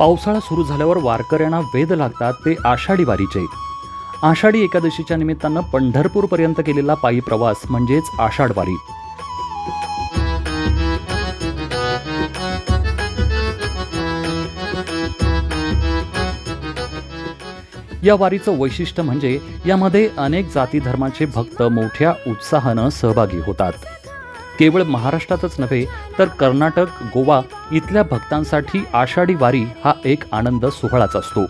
पावसाळा सुरू झाल्यावर वारकऱ्यांना वेध लागतात ते आषाढी वारीचे. आषाढी एकादशीच्या निमित्तानं पंढरपूरपर्यंत केलेला पायी प्रवास म्हणजेच आषाढ वारी. या वारीचं वैशिष्ट्य म्हणजे यामध्ये अनेक जाती धर्माचे भक्त मोठ्या उत्साहानं सहभागी होतात. केवळ महाराष्ट्रातच नव्हे तर कर्नाटक गोवा इथल्या भक्तांसाठी आषाढी वारी हा एक आनंद सोहळाच असतो.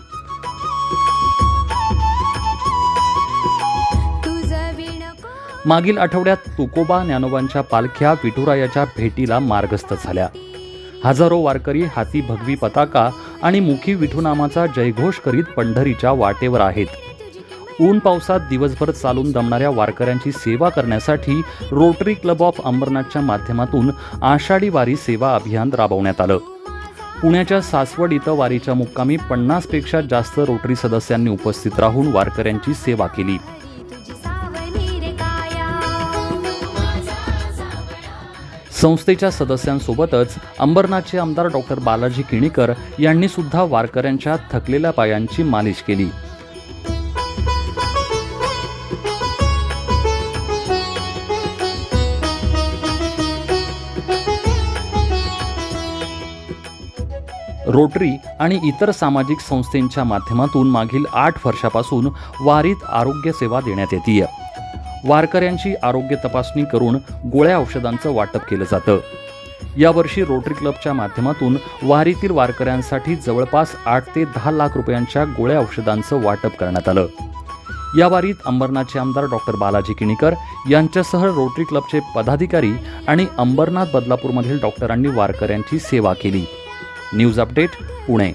मागील आठवड्यात तुकोबा ज्ञानोबांच्या पालख्या विठुरायाच्या भेटीला मार्गस्थ झाल्या. हजारो वारकरी हाती भगवी पताका आणि मुखी विठुनामाचा जयघोष करीत पंढरीच्या वाटेवर आहेत. ऊन पावसात दिवसभर चालून दमणाऱ्या वारकऱ्यांची सेवा करण्यासाठी रोटरी क्लब ऑफ अंबरनाथच्या माध्यमातून आषाढी वारी सेवा अभियान राबवण्यात आलं. पुण्याच्या सासवड इथं वारीच्या मुक्कामी पन्नासपेक्षा जास्त रोटरी सदस्यांनी उपस्थित राहून वारकऱ्यांची सेवा केली. संस्थेच्या सदस्यांसोबतच अंबरनाथचे आमदार डॉक्टर बालाजी किणीकर यांनी सुद्धा वारकऱ्यांच्या थकलेल्या पायांची मालिश केली. रोटरी आणि इतर सामाजिक संस्थेंच्या माध्यमातून मागील आठ वर्षापासून वारीत आरोग्य सेवा देण्यात येते वारकऱ्यांची आरोग्य तपासणी करून गोळ्या औषधांचं वाटप केलं जातं. यावर्षी रोटरी क्लबच्या माध्यमातून वारीतील वारकऱ्यांसाठी जवळपास आठ ते दहा लाख रुपयांच्या गोळ्या औषधांचं वाटप करण्यात आलं. या वारीत अंबरनाथचे आमदार डॉक्टर बालाजी किणीकर यांच्यासह रोटरी क्लबचे पदाधिकारी आणि अंबरनाथ बदलापूरमधील डॉक्टरांनी वारकऱ्यांची सेवा केली. News update Pune.